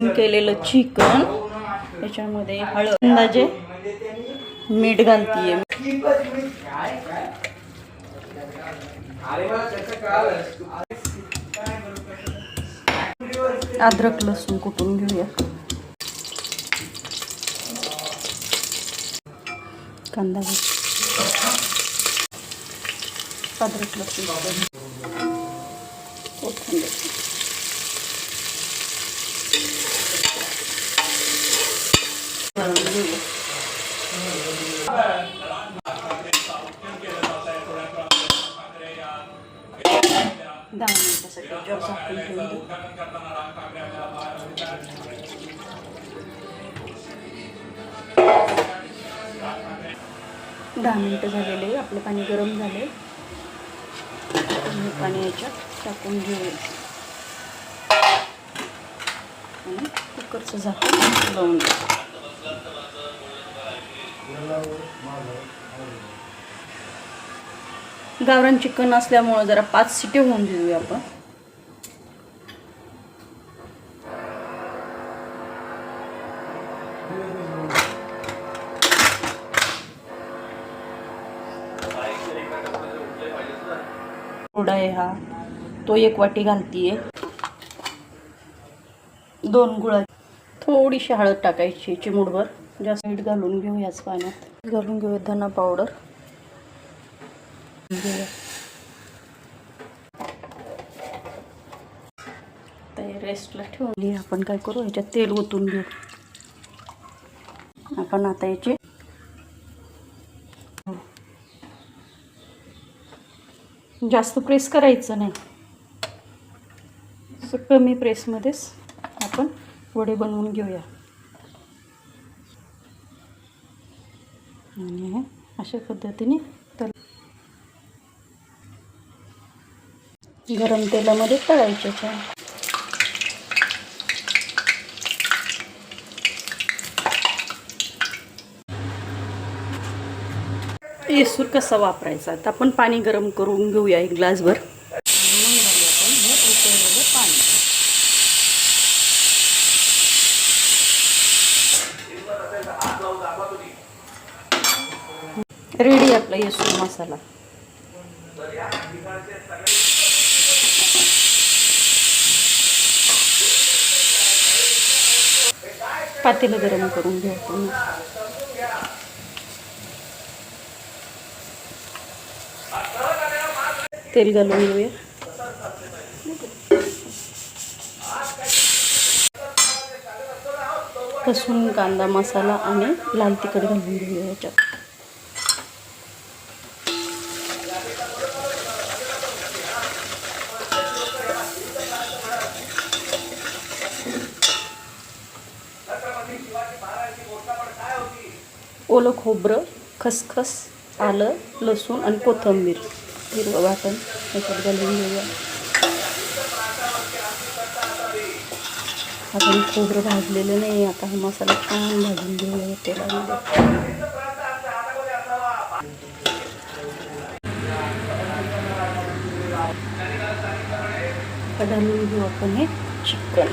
केलेलं चिकन. याच्यामध्ये हळद अंदाजे मीठ घालतीये. अद्रक लसूण कुटून घेऊया. कांदा अद्रक लसूण. कोथिंबीर. घालून घेऊया दहा मिनिटासाठी जॉब झाकून दहा मिनटं झालेले आपलं पाणी गरम झाले पाणी याच्यात टाकून घेऊ आणि कुकरचं झाकून लावून घ्या. गावरान चिकन असल्यामुळं जरा पाच सिटी होऊन देऊया आपण. थोडा आहे हा. तो एक वाटी घालतीये. दोन गुळा. थोडीशी हळद टाकायची चिमूडभर जास्त मीठ घालून घेऊयाच पाण्यात. घालून घेऊया धना पावडर रेस्टला ठेवली आपण काय करू? ह्याच्यात तेल ओतून घेऊ. आपण आता याचे जास्त प्रेस करायचं नाही. कमी प्रेसमध्येच आपण वडे बनवून घेऊया. आणि हे अशा पद्धतीने तर गरम तेलामध्ये तळायचे छान येसूर कसा वापरायचा? तर आपण पाणी गरम करून घेऊया एक ग्लासभर मग घालूया आपण हे उकळलेलं पाणी रेडी आपला येसूर मसाला. पातेलं गरम करून घेऊ आपण. तेल घालून घेऊया. लसूण कांदा मसाला आणि लाल तिखट घालून घेऊया याच्यात. ओलं खोबरं खसखस आलं लसूण आणि कोथिंबीर. हिरवं वाटण याच्यात घालून घेऊया. आपण खोबरं भाजलेलं नाही आता हा मसाला छान भाजून घेऊया तेलामध्ये. घालून घेऊ आपण हे चिकन.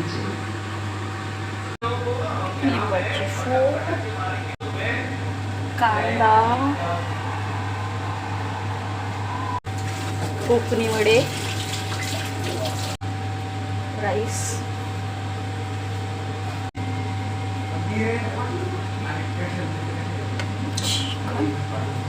येसू लिंबाची फोड कांदा कोकणी वडे राईस चिकन